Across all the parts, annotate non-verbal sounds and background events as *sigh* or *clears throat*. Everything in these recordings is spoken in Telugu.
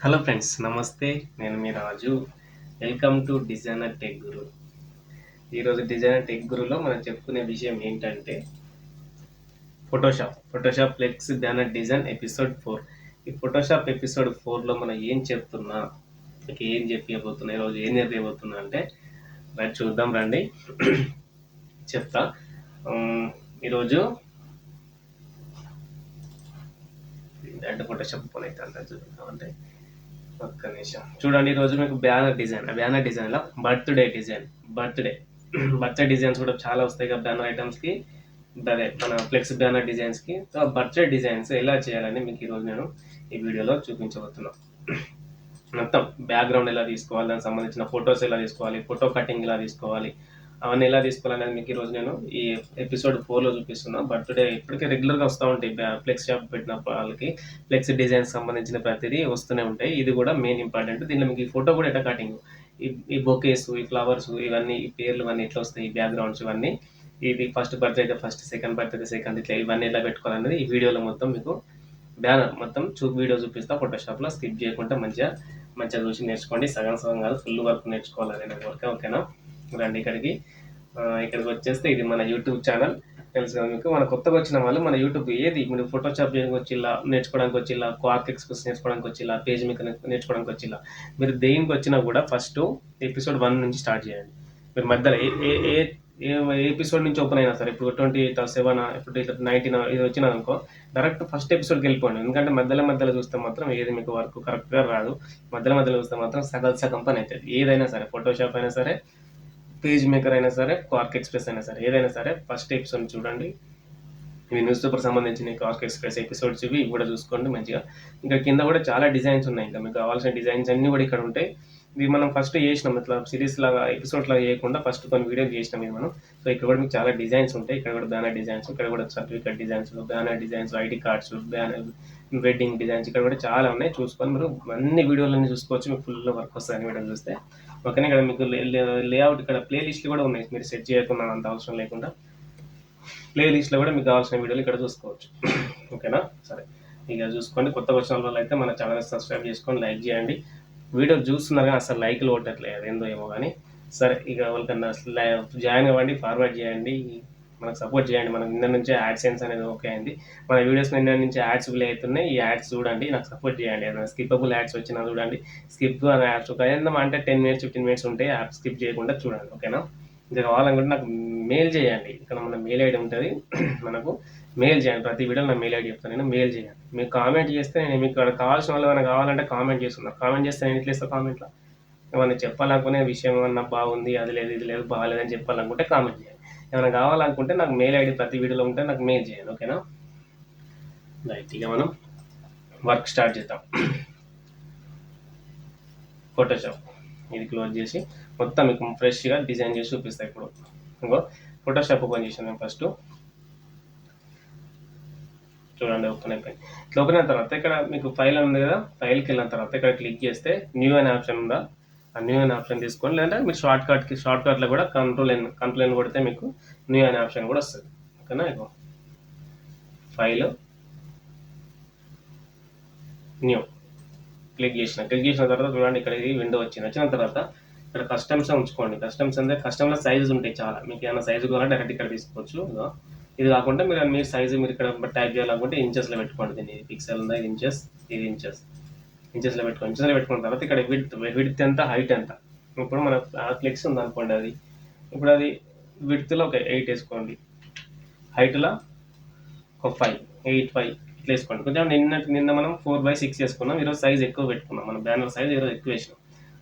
హలో ఫ్రెండ్స్ నమస్తే. నేను మీ Raju. Welcome to designer tech guru. ఈరోజు డిజైనర్ టెక్ గురులో మనం చెప్పుకునే విషయం ఏంటంటే Photoshop Photoshop flex banner design episode four ఈ ఫోటోషాప్ ఎపిసోడ్ ఫోర్లో మనం ఏం చెప్తున్నా మీకు ఏం చెప్పబోతున్నా ఈరోజు ఏం చెప్పబోతున్నా అంటే రైట్ చూద్దాం రండి. చెప్తా. ఈరోజు అంటే ఫోటోషాప్ పోనైతే అంటే చూద్దాం అంటే ఒక్క నిమిషం. చూడండి ఈరోజు మీకు బ్యానర్ డిజైన్ బ్యానర్ డిజైన్లో birthday design birthday. Birthday designs కూడా చాలా వస్తాయి కదా బ్యానర్ ఐటమ్స్కి. అదే మన ఫ్లెక్స్ బ్యానర్ డిజైన్స్కి. సో బర్త్డే డిజైన్స్ ఎలా చేయాలని మీకు ఈరోజు నేను ఈ వీడియోలో చూపించబోతున్నా. మొత్తం బ్యాక్గ్రౌండ్ ఎలా తీసుకోవాలి దానికి సంబంధించిన ఫొటోస్ ఎలా తీసుకోవాలి ఫోటో కటింగ్ ఎలా తీసుకోవాలి అవన్నీ ఎలా తీసుకోవాలనేది మీకు ఈరోజు నేను ఈ ఎపిసోడ్ ఫోర్లో చూపిస్తున్నా. బర్త్డే ఇప్పటికే రెగ్యులర్గా వస్తూ ఉంటాయి ఫ్లెక్స్ షాప్ పెట్టిన వాళ్ళకి. ఫ్లెక్స్ డిజైన్ సంబంధించిన ప్రతిదీ వస్తూనే ఉంటాయి. ఇది కూడా మెయిన్ ఇంపార్టెంట్. దీనిలో మీకు ఈ ఫోటో కూడా ఎట్లా కటింగ్? ఈ ఈ బొకేస్ ఈ ఫ్లవర్స్ ఇవన్నీ ఈ పేర్లు ఇవన్నీ ఎట్లా వస్తాయి? ఈ బ్యాక్గ్రౌండ్స్ ఇవన్నీ. ఇది ఫస్ట్ బర్త్డే అయితే ఫస్ట్ సెకండ్ బర్త్డే అయితే సెకండ్ ఇట్లా ఇవన్నీ ఎలా పెట్టుకోవాలనేది ఈ వీడియోలో మొత్తం మీకు బ్యానర్ మొత్తం చూ వీడియో చూపిస్తా. ఫోటోషాప్లో స్కిప్ చేయకుండా మంచిగా మంచిగా చూసి నేర్చుకోండి. సగం సగం కాదు ఫుల్ వర్క్ నేర్చుకోవాలి నేను వర్క్ ఓకేనా? రండి ఇక్కడికి. ఇక్కడికి వచ్చేస్తే ఇది మన యూట్యూబ్ ఛానల్. తెలుసు కదా మీకు మన కొత్తగా వచ్చిన వాళ్ళు మన యూట్యూబ్ ఏది? మీరు ఫోటోషాప్ చేయడానికి నేర్చుకోవడానికి వచ్చిలా క్వార్క్ ఎక్స్ప్రెస్ నేర్చుకోవడానికి వచ్చిలా పేజ్ మీకు నేర్చుకోవడానికి వచ్చిలా మీరు దేనికి వచ్చినా కూడా ఫస్ట్ ఎపిసోడ్ వన్ నుంచి స్టార్ట్ చేయండి. మీరు మధ్యలో ఏ ఏ ఏ ఏ ఎపిసోడ్ నుంచి ఓపెన్ అయినా సరే ఇప్పుడు ట్వంటీ సెవెన్ ఇప్పుడు ఇట్లా నైన్టీన్ ఇది వచ్చినా అనుకో డైరెక్ట్ ఫస్ట్ ఎపిసోడ్కి వెళ్ళిపోండి. ఎందుకంటే మధ్యలో మధ్యలో చూస్తే మాత్రం ఏది మీకు వర్క్ కరెక్ట్గా రాదు. మధ్యలో మధ్యలో చూస్తే మాత్రం సగం సగం పని అవుతుంది. ఏదైనా సరే ఫోటోషాప్ అయినా సరే పేజ్ మేకర్ అయినా సరే కార్క్ ఎక్స్ప్రెస్ అయినా సరే ఏదైనా సరే ఫస్ట్ ఎపిసోడ్ చూడండి. ఇవి న్యూస్ పేపర్ సంబంధించిన కార్క్ ఎక్స్ప్రెస్ ఎపిసోడ్స్ ఇవి ఇవి కూడా చూసుకోండి మంచిగా. ఇంకా కింద కూడా చాలా డిజైన్స్ ఉన్నాయి. ఇంకా మీకు కావాల్సిన డిజైన్స్ అన్నీ కూడా ఇక్కడ ఉంటాయి. ఇవి మనం ఫస్ట్ చేసినాం. ఇట్లా సిరీస్ లాగా ఎపిసోడ్ లాగా చేయకుండా ఫస్ట్ కొన్ని వీడియోలు చేసినాం ఇది మనం. సో ఇక్కడ కూడా మీకు చాలా డిజైన్స్ ఉంటాయి. ఇక్కడ కూడా బ్యానర్ డిజైన్స్ ఇక్కడ కూడా certificate designs banner designs ID cards banner wedding designs ఇక్కడ కూడా చాలా ఉన్నాయి. చూసుకొని మీరు అన్ని వీడియోలన్నీ చూసుకోవచ్చు. మీకు ఫుల్ వర్క్ వస్తుంది అన్ని వీడియోలు చూస్తే. ఓకేనా ఇక్కడ మీకు లేఅవుట్ ఇక్కడ ప్లేలిస్ట్లు కూడా ఉన్నాయి. మీరు సెట్ చేయకుండా అంత అవసరం లేకుండా. ప్లేలిస్ట్లో కూడా మీకు కావాల్సిన వీడియోలు ఇక్కడ చూసుకోవచ్చు. *clears throat* ఓకేనా? సరే. ఇక చూసుకోండి. కొత్త వచ్చిన వాళ్ళు అయితే మన ఛానల్ సబ్స్క్రైబ్ చేసుకొని లైక్ చేయండి. వీడియో చూస్తున్నారు కానీ అసలు లైక్లు కొట్టట్లేదు ఏందో ఏమో కానీ. సరే ఇక వాళ్ళకన్నా జాయిన్ అవ్వండి ఫార్వర్డ్ చేయండి. మనకు సపోర్ట్ చేయండి. మనకు నిన్న నుంచే యాడ్సెన్స్ అనేది ఓకే అయింది. మన వీడియోస్ నిన్న నుంచి యాడ్స్ ప్లే అవుతున్నాయి ఈ యాడ్స్ చూడండి నాకు సపోర్ట్ చేయండి. ఏదైనా స్కిప్పబుల్ యాడ్స్ వచ్చినా చూడండి. స్కిప్ అనే యాడ్స్ ఒక ఏందమ్మా అంటే టెన్ మినిట్స్ ఫిఫ్టీన్ మినిట్స్ ఉంటాయి యాప్ స్కిప్ చేయకుండా చూడండి. ఓకేనా ఇంకా కావాలనుకుంటే నాకు మెయిల్ చేయండి. ఇక్కడ మన మెయిల్ ఐడి ఉంటుంది. మనకు మెయిల్ చేయండి. ప్రతి వీడియో నా మెయిల్ ఐడి చెప్తాను. నేను మెయిల్ చేయండి. మీకు కామెంట్ చేస్తే నేను మీకు ఇక్కడ కావాల్సిన వాళ్ళు ఏమైనా కావాలంటే కామెంట్ చేస్తున్నాను కామెంట్ చేస్తే నేను ఇట్లా కామెంట్లో ఏమైనా చెప్పాలనుకునే విషయం ఏమన్నా బాగుంది అది లేదు ఇది లేదు బాగాలేదని చెప్పాలనుకుంటే కామెంట్ చేయండి. ఏమైనా కావాలనుకుంటే నాకు మెయిల్ ఐడి ప్రతి వీడియోలో ఉంటే నాకు మెయిల్ చేయండి ఓకేనా రైట్ ఇక మనం వర్క్ స్టార్ట్ చేద్దాం. ఫోటోషాప్ ఇది క్లోజ్ చేసి మొత్తం మీకు ఫ్రెష్గా డిజైన్ చేసి చూపిస్తాయి ఇప్పుడు. ఇంకో ఫోటోషాప్ ఓపెన్ చేసాను నేను ఫస్ట్ చూడండి ఓపెన్ అయిపోయింది. ఇట్లా ఓపెన్ అయిన తర్వాత ఇక్కడ మీకు ఫైల్ ఉంది కదా ఫైల్కి వెళ్ళిన తర్వాత ఇక్కడ క్లిక్ చేస్తే న్యూ అనే ఆప్షన్ ఉందా? న్యూ అనే ఆప్షన్ తీసుకోండి లేదంటే మీరు షార్ట్ కట్కి షార్ట్ కట్లో కూడా కంట్రోల్ ఎన్ కంట్రోల్ ఎన్ కొడితే మీకు న్యూ అనే ఆప్షన్ కూడా వస్తుంది. ఓకేనా? ఇగో. ఫైల్ న్యూ క్లిక్ చేసిన క్లిక్ చేసిన తర్వాత చూడండి ఇక్కడ ఇది విండో వచ్చింది. వచ్చిన తర్వాత ఇక్కడ కస్టమ్స్ ఉంచుకోండి. కస్టమ్స్ అంటే కస్టమ్లో సైజెస్ ఉంటాయి చాలా. మీకు ఏమైనా సైజు కావాలంటే డైరెక్ట్ ఇక్కడ తీసుకోవచ్చు. ఇదిగో. ఇది కాకుండా మీరు మీరు సైజు మీరు ఇక్కడ టైప్ చేయాలనుకుంటే ఇంచెస్లో పెట్టుకోండి దీన్ని. పిక్సెల్ ఉందా? ఇది ఇంచెస్ ఇది ఇంచెస్ ఇంచెస్లో పెట్టుకోండి ఇంచెస్లో పెట్టుకున్న తర్వాత ఇక్కడ విడ్త్ విడ్త్ ఎంత హైట్ ఎంత? ఇప్పుడు మన ఫ్లెక్స్ ఉంది అనుకోండి అది. ఇప్పుడు అది విడ్త్లో ఒక ఎయిట్ వేసుకోండి. హైట్లో ఒక ఫైవ్ ఎయిట్ ఫైవ్ ఇట్లా వేసుకోండి. కొంచెం నిన్న నిన్న మనం ఫోర్ బై సిక్స్ వేసుకున్నాం ఈరోజు సైజ్ ఎక్కువ పెట్టుకున్నాం. మన బ్యానర్ సైజ్ ఈరోజు ఎక్కువ వేసినాం.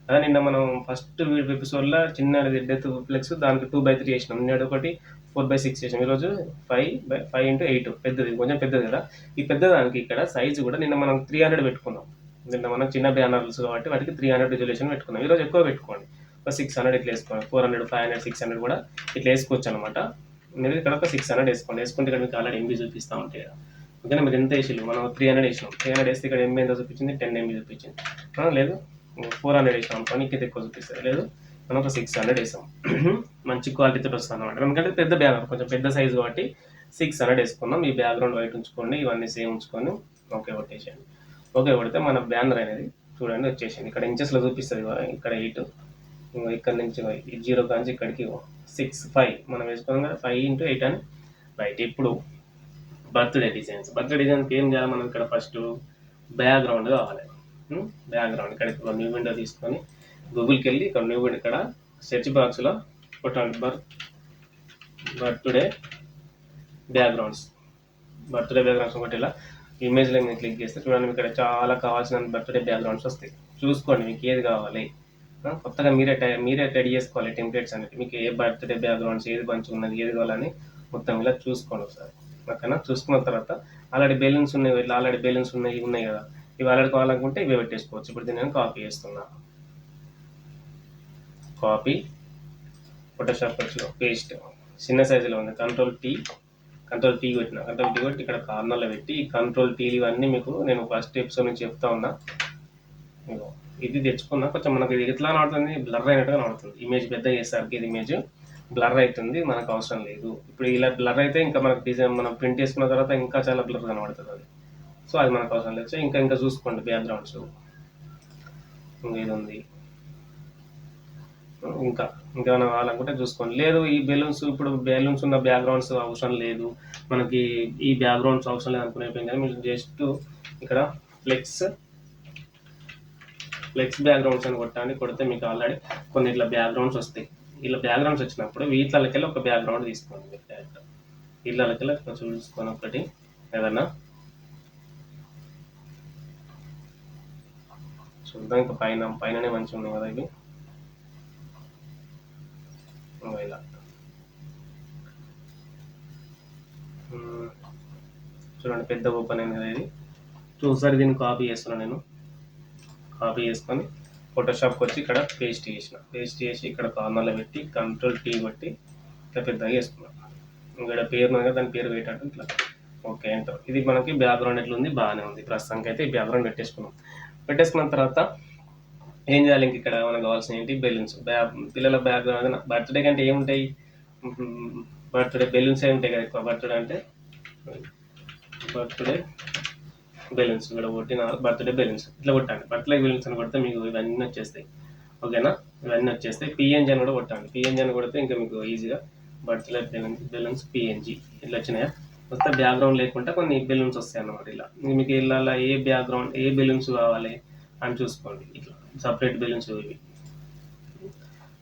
అదే నిన్న మనం ఫస్ట్ ఎపిసోడ్లో చిన్న డెత్ ఫ్లెక్స్ దానికి టూ బై త్రీ వేసినాం. నిన్న ఒకటి ఫోర్ బై సిక్స్ చేసాం ఈరోజు five by five into eight పెద్దది కొంచెం పెద్దది కదా. ఈ పెద్దదానికి ఇక్కడ సైజ్ కూడా నిన్న మనం త్రీ హండ్రెడ్ పెట్టుకున్నాం. నిన్న మనం చిన్న బ్యానర్స్ కాబట్టి వాటికి త్రీ హండ్రెడ్ రిజల్యూషన్ పెట్టుకున్నాం. ఈరోజు ఎక్కువ పెట్టుకోండి. ఒక సిక్స్ హండ్రెడ్ ఇట్లా వేసుకోండి. Four hundred five hundred six hundred కూడా ఇట్లా వేసుకోవచ్చు అనమాట మీరు ఇక్కడ ఒక సిక్స్ హండ్రెడ్ వేసుకోండి. వేసుకుంటే ఇక్కడ మీకు ఆల్రెడీ ఎంబీ చూపిస్తూ ఉంటాయి కదా ఓకేనా? మీరు ఎంత వేసిల్లు మనం త్రీ హండ్రెడ్ వేసినాం. త్రీ హండ్రెడ్ వేస్తే ఇక్కడ ఎంబీ ఎంత చూపించింది? టెన్ ఎంబీ చూపించింది. లేదు. ఫోర్ హండ్రెడ్ వేసినాం అనుకోండి ఇంకైతే ఎక్కువ చూపిస్తుంది లేదు. మనం ఒక సిక్స్ హండ్రెడ్ వేసాం. *clears throat* మంచి క్వాలిటీతో వస్తుంది అనమాట ఎందుకంటే పెద్ద బ్యానర్ కొంచెం పెద్ద సైజు కాబట్టి సిక్స్ హండ్రెడ్ వేసుకున్నాం. ఈ బ్యాక్గ్రౌండ్ వైట్ ఉంచుకోండి. ఇవన్నీ సేమ్ ఉంచుకొని ఓకే కొట్టేసేయండి ఓకే కొడితే మన బ్యానర్ అనేది చూడండి వచ్చేసింది. ఇక్కడ ఇంచెస్లో చూపిస్తుంది ఇక్కడ ఎయిట్ ఇక్కడ నుంచి ఈ జీరో కాంచి ఇక్కడికి సిక్స్ ఫైవ్ మనం వేసుకున్నాం కదా ఫైవ్ ఇంటూ ఎయిట్ అని రైట్ ఇప్పుడు బర్త్డే డిజైన్స్ బర్త్డే డిజైన్కి ఏం చేయాలి మనం ఇక్కడ ఫస్ట్ బ్యాక్గ్రౌండ్ కావాలి. Hmm? బ్యాక్గ్రౌండ్ ఇక్కడ ఇప్పుడు న్యూ విండో తీసుకొని గూగుల్కి వెళ్ళి ఇక్కడ న్యూ విండో ఇక్కడ సెర్చ్ బాక్స్లో కొట్టండి birth birthday backgrounds birthday backgrounds ఒకటి ఇలా ఇమేజ్లో మీరు క్లిక్ చేస్తే చూడండి మీకు ఇక్కడ చాలా కావాల్సిన బర్త్డే బ్యాక్గ్రౌండ్స్ వస్తాయి. చూసుకోండి మీకు ఏది కావాలి. కొత్తగా మీరే టై- మీరే రెడీ చేసుకోవాలి టెంప్లెట్స్ అనేది మీకు ఏ బర్త్డే బ్యాక్గ్రౌండ్స్ ఏది మంచిగా ఉన్నది ఏది కావాలని మొత్తం ఇలా చూసుకోండి ఒకసారి. ఓకేనా? చూసుకున్న తర్వాత ఆల్రెడీ బెలూన్స్ ఉన్నాయి ఇట్లా ఆల్రెడీ బెలూన్స్ ఉన్నాయి ఉన్నాయి కదా. ఇవి ఆల్రెడీ కావాలనుకుంటే ఇవి పెట్టేసుకోవచ్చు. ఇప్పుడు దీన్ని నేను కాపీ చేస్తున్నా. కాపీ ఫోటోషాప్ వచ్చి పేస్ట్ చిన్న సైజులో ఉంది. కంట్రోల్ టీ కంట్రోల్ టీ కొట్టిన. కంట్రోల్ టీ కొట్టి ఇక్కడ కార్నర్లో పెట్టి కంట్రోల్ టీలు ఇవన్నీ మీకు నేను ఫస్ట్ ఎపిసోడ్ నుంచి చెప్తా ఉన్నా. ఇది తెచ్చుకున్నా. కొంచెం మనకి ఇది ఎట్లా నడుతుంది? బ్లర్ అయినట్టుగా నడుతుంది. ఇమేజ్ పెద్ద చేసేసరికి ఇది ఇమేజ్ బ్లర్ అవుతుంది. మనకు అవసరం లేదు. ఇప్పుడు ఇలా బ్లర్ అయితే ఇంకా మనకు డిజైన్ మనం ప్రింట్ చేసుకున్న తర్వాత ఇంకా చాలా బ్లర్ కనబడుతుంది అది. సో అది మనకు అవసరం లేదు. సో ఇంకా ఇంకా చూసుకోండి బ్యాక్గ్రౌండ్స్ ఇంకా ఇది ఉంది. ఇంకా ఇంకా కావాలనుకుంటే చూసుకోండి. లేదు ఈ బెలూన్స్ ఇప్పుడు బెలూన్స్ ఉన్న బ్యాక్గ్రౌండ్స్ అవసరం లేదు. మనకి ఈ బ్యాక్గ్రౌండ్స్ అవసరం లేదు అనుకునే కానీ మీరు జస్ట్ ఇక్కడ ఫ్లెక్స్ ఫ్లెక్స్ బ్యాక్గ్రౌండ్స్ అని కొట్టండి. కొడితే మీకు ఆల్రెడీ కొన్ని ఇట్లా బ్యాక్గ్రౌండ్స్ వస్తాయి. ఇలా బ్యాక్గ్రౌండ్స్ వచ్చినప్పుడు వీటిలకెళ్ళి ఒక బ్యాక్గ్రౌండ్ తీసుకోండి. మీరు డైరెక్ట్ వీటిలకెళ్ళి కొంచెం చూసుకొని ఒకటి ఏదన్నా చూద్దాం. ఇంకా పైన పైననే మంచిగా ఉన్నాయి కదా ఇవి. ఇలా చూడండి పెద్ద ఓపెన్ అయింది కదా ఇది. చూసారి దీన్ని కాపీ చేస్తున్నాను నేను. కాపీ చేసుకొని ఫోటోషాప్కి వచ్చి ఇక్కడ పేస్ట్ చేసిన. పేస్ట్ చేసి ఇక్కడ కార్నర్లో పెట్టి కంట్రోల్ టీ కొట్టి ఇట్లా పెద్దగా వేసుకున్నాను ఇక్కడ పేరు కదా దాని పేరు పెట్టాడు ఇట్లా. ఓకే అంటారు ఇది మనకి బ్యాక్గ్రౌండ్ ఎట్లా ఉంది బాగానే ఉంది. ప్రస్తుతానికి అయితే ఈ బ్యాక్గ్రౌండ్ పెట్టేసుకున్నాం. పెట్టేసుకున్న తర్వాత ఏం చేయాలి ఇంక ఇక్కడ మనకు కావాల్సిన ఏంటి? బెలూన్స్. పిల్లల బ్యాక్గ్రౌండ్ బర్త్డే కంటే ఏముంటాయి? బర్త్డే బెలూన్స్ ఏ ఉంటాయి కదా ఎక్కువ? బర్త్డే అంటే బర్త్డే బెలూన్స్. ఇక్కడ కొట్టిన బర్త్డే బెలూన్స్. ఇట్లా కొట్టండి. బర్త్డే బెలూన్స్ అని కొడితే మీకు ఇవన్నీ వచ్చేస్తాయి. ఓకేనా? ఇవన్నీ వచ్చేస్తాయి. పిఎన్జీ అని కూడా కొట్టండి. పిఎన్జీ అని కొడితే ఇంకా మీకు ఈజీగా బర్త్డే బెలూన్స్ బెలూన్స్ పిఎన్జీ ఇట్లా వచ్చినాయా? వస్తే బ్యాక్గ్రౌండ్ లేకుండా కొన్ని బెలూన్స్ వస్తాయి అన్నమాట ఇలా. మీకు ఇలా ఏ బ్యాక్గ్రౌండ్ ఏ బెలూన్స్ కావాలి అని చూసుకోండి. ఇట్లా. సపరేట్ బెలూన్స్ ఇవి.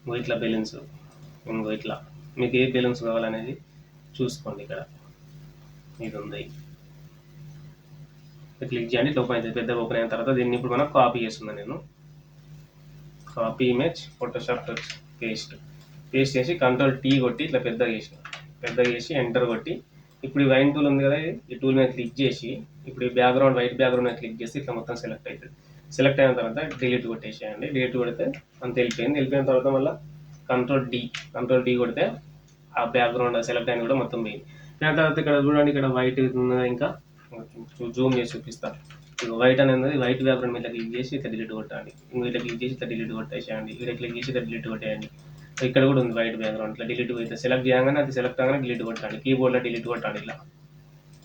ఇంకో ఇట్లా బెలూన్స్ ఇంకో ఇట్లా మీకు ఏ బెలూన్స్ కావాలనేది చూసుకోండి ఇక్కడ. ఇది ఉంది. క్లిక్ చేయండి ఇట్లా ఓపెన్ అవుతుంది. పెద్ద ఓపెన్ అయిన తర్వాత దీన్ని ఇప్పుడు మనం కాపీ చేస్తున్నాను నేను. Copy image Photoshop paste paste చేసి కంట్రోల్ టీ కొట్టి ఇట్లా పెద్దగా చేసిన. పెద్దగా చేసి ఎంటర్ కొట్టి ఇప్పుడు ఈ వైన్ టూల్ ఉంది కదా ఈ టూల్ మీద క్లిక్ చేసి ఇప్పుడు ఈ బ్యాక్గ్రౌండ్ వైట్ బ్యాక్గ్రౌండ్ మీద క్లిక్ చేసి ఇట్లా మొత్తం సెలెక్ట్ అవుతుంది. సెలెక్ట్ అయిన తర్వాత డిలీట్ కొట్టేసేయండి. డిలీట్ కొడితే అంత వెళ్ళిపోయింది. వెళ్ళిపోయిన తర్వాత మళ్ళీ కంట్రోల్ డి కంట్రోల్ డి కొడితే ఆ బ్యాక్గ్రౌండ్ సెలెక్ట్ అయిన కూడా మొత్తం పోయింది. దాని తర్వాత ఇక్కడ చూడండి ఇక్కడ వైట్ ఇంకా. జూమ్ చేసి చూపిస్తా. ఇక వైట్ అనేది వైట్ బ్యాక్గ్రౌండ్ మీద క్లిక్ చేసి ఇట్లా డిలీట్ కొట్టండి. ఇంకో ఇట్లా క్లిక్ చేసి ఇట్లా డిలీట్ కొట్టేసేయండి. ఇక్కడ క్లిక్ చేసి ఇట్లా డిలీట్ కొట్టేయండి. ఇక్కడ కూడా ఉంది వైట్ బ్యాక్గ్రౌండ్ ఇట్లా డిలీట్ అయితే సెలెక్ట్ చేయగానే అది సెలెక్ట్ అవగానే డిలీట్ కొట్టండి. కీబోర్డ్లో డిలీట్ కొట్టండి ఇలా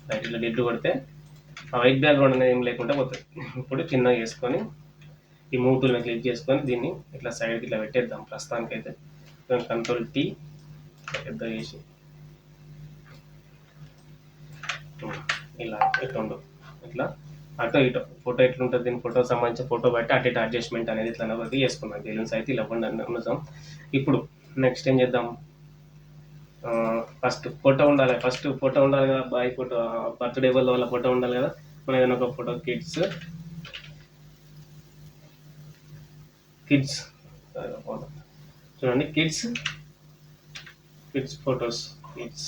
రైట్ ఇట్లా డిలీట్ కొడితే వైట్ బ్యాక్గ్రౌండ్ అనేది ఏం లేకుండా పోతుంది ఇప్పుడు చిన్నగా చేసుకొని ఈ మూవ్ క్లిక్ చేసుకొని దీన్ని ఇట్లా సైడ్కి ఇట్లా పెట్టేద్దాం ప్రస్తుతానికైతే. కంట్రోల్ టీ పెద్ద చేసి. ఇలా ఇట్లా ఉండవు. ఇట్లా అటు ఇటు ఫోటో ఎట్లుంటుంది దీని ఫోటో సంబంధించిన ఫోటో బట్టి అటు ఇటు అడ్జస్ట్మెంట్ అనేది ఇట్లా అనేది చేసుకున్నాం. బెలూన్స్ అయితే ఇలా ఉండదు ఇప్పుడు నెక్స్ట్ ఏం చేద్దాం? ఫస్ట్ ఫోటో ఉండాలి. ఫస్ట్ ఫోటో ఉండాలి కదా బాయ్ ఫోటో బర్త్డే వాళ్ళ వాళ్ళ ఫోటో ఉండాలి కదా. మన ఏదైనా ఒక ఫోటో కిడ్స్ కిడ్స్ చూడండి kids kids photos kids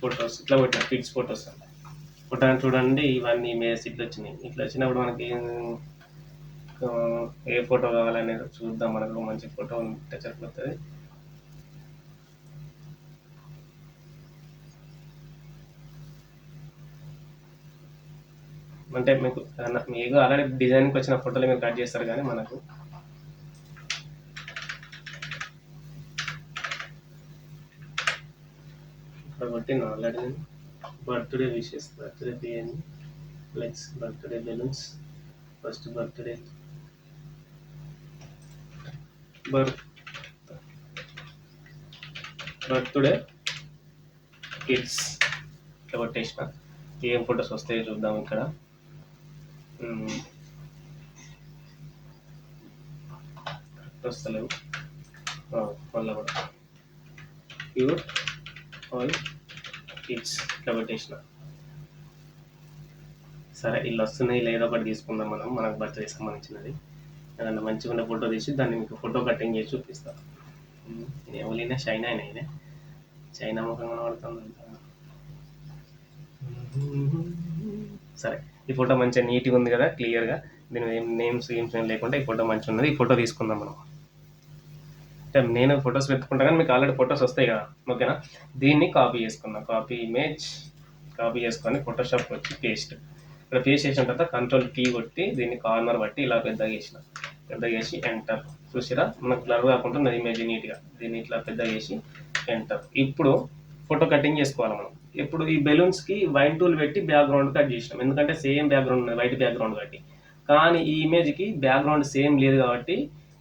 photos ఇట్లా పెట్టిన కిడ్స్ ఫొటోస్ ఫోటో చూడండి ఇవన్నీ ఇమేజ్ ఇట్లా వచ్చినాయి. ఇట్లా వచ్చినప్పుడు మనకి ఏ ఫోటో కావాలనేది చూద్దాం. మనకు మంచి ఫోటో ఉంటే సరిపోతుంది. అంటే మీకు మీకు ఆల్రెడీ డిజైన్కి వచ్చిన ఫోటోలు మీరు కట్ చేస్తారు కానీ మనకు. కాబట్టి already. Birthday wishes birthday biryani flex birthday balloons first birthday. Birth birthday kids. ఇట్లా కొట్టేసిన. ఏం ఫొటోస్ వస్తాయో చూద్దాం ఇక్కడ. కరెక్ట్ వస్తలేవు వల్ల కూడా. ప్యూర్ ఆల్ కిడ్స్ ఇట్లా పెట్టేసిన సరే ఇల్లు వస్తున్నాయి లేదో ఒకటి తీసుకుందాం మనం. మనకు బర్త్డే సంబంధించినది. ఏదన్నా మంచిగా ఉన్న ఫోటో తీసి దాన్ని మీకు ఫోటో కటింగ్ చేసి చూపిస్తాను ఎవరైనా షైన్ అయినా అయినా. చైనా ముఖం కనబడుతుంది సరే. ఈ ఫోటో మంచిగా నీట్గా ఉంది కదా క్లియర్గా దీని ఏం నేమ్స్ గేమ్స్ ఏం లేకుండా ఈ ఫోటో మంచిగా ఉన్నది. ఈ ఫోటో తీసుకుందాం మనం. అంటే నేను ఫొటోస్ పెట్టుకుంటా కానీ మీకు ఆల్రెడీ ఫొటోస్ వస్తాయి కదా. ఓకేనా? దీన్ని కాపీ చేసుకుందాం. కాపీ ఇమేజ్ కాపీ చేసుకొని ఫోటోషాప్ వచ్చి పేస్ట్ ఇక్కడ పేస్ట్ చేసిన తర్వాత కంట్రోల్ టీ కొట్టి దీన్ని కార్నర్ బట్టి ఇలా పెద్దగా చేసిన. పెద్దగా చేసి ఎంటర్ చూసిరా? మనకు బ్లర్ కాకుండా ఉన్నది ఇమేజ్ నీట్గా. దీన్ని ఇట్లా పెద్దగా చేసి ఎంటర్ ఇప్పుడు ఫోటో కటింగ్ చేసుకోవాలి మనం. ఇప్పుడు ఈ బెలూన్స్కి వైన్ టూల్ పెట్టి బ్యాక్గ్రౌండ్ కట్ చేసినాం. ఎందుకంటే సేమ్ బ్యాక్గ్రౌండ్ ఉన్నది వైట్ బ్యాక్గ్రౌండ్ కాబట్టి. కానీ ఈ ఇమేజ్కి బ్యాక్గ్రౌండ్ సేమ్ లేదు కాబట్టి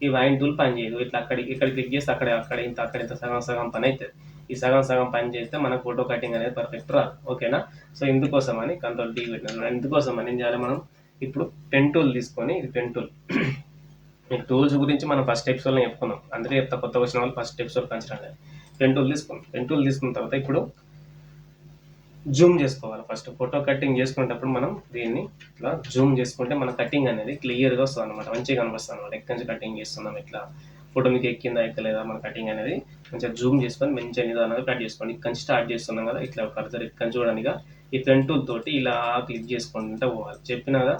ఈ వైన్ టూల్ పనిచేయదు ఇట్లా అక్కడికి ఇక్కడ క్లిక్ చేస్తే అక్కడ అక్కడ ఇంత అక్కడ ఇంత సగం సగం పని అవుతుంది. ఈ సగం సగం పని చేస్తే మన ఫోటో కటింగ్ అనేది పర్ఫెక్ట్ రాదు. ఓకేనా సో ఇందుకోసం అని కంట్రోల్ టీ పెట్టిన ఇందుకోసం అని ఏం చేయాలి మనం? ఇప్పుడు పెన్ టూల్ తీసుకొని ఇది పెన్ టూల్ మీకు టూల్స్ గురించి మనం ఫస్ట్ ఎపిసోడ్లో చెప్పుకున్నాం అందుకే చెప్తా కొత్త వచ్చిన వాళ్ళు ఫస్ట్ ఎపిసోడ్ కంచరండి పెన్ టూల్ తీసుకున్నాం పెన్ టూల్ తీసుకున్న తర్వాత ఇప్పుడు జూమ్ చేసుకోవాలి ఫస్ట్. ఫోటో కటింగ్ చేసుకునేటప్పుడు మనం దీన్ని ఇట్లా జూమ్ చేసుకుంటే మన కటింగ్ అనేది క్లియర్గా వస్తుంది అనమాట మంచిగా కనిపిస్తుంది అనమాట ఎక్కడి నుంచి కటింగ్ చేస్తున్నాం ఇట్లా ఫోటో మీకు ఎక్కిందా ఎక్కలేదా మన కటింగ్ అనేది మంచిగా జూమ్ చేసుకొని మంచిగా నిదానంగా కట్ చేసుకోండి. ఇక్కడ నుంచి స్టార్ట్ చేస్తున్నాం కదా ఇట్లా కర్సర్ ఇక్కడ చూడనిగా ఈ ఫ్రంట్ తోటి ఇలా క్లిక్ చేసుకుంటే పోవాలి. చెప్పినగా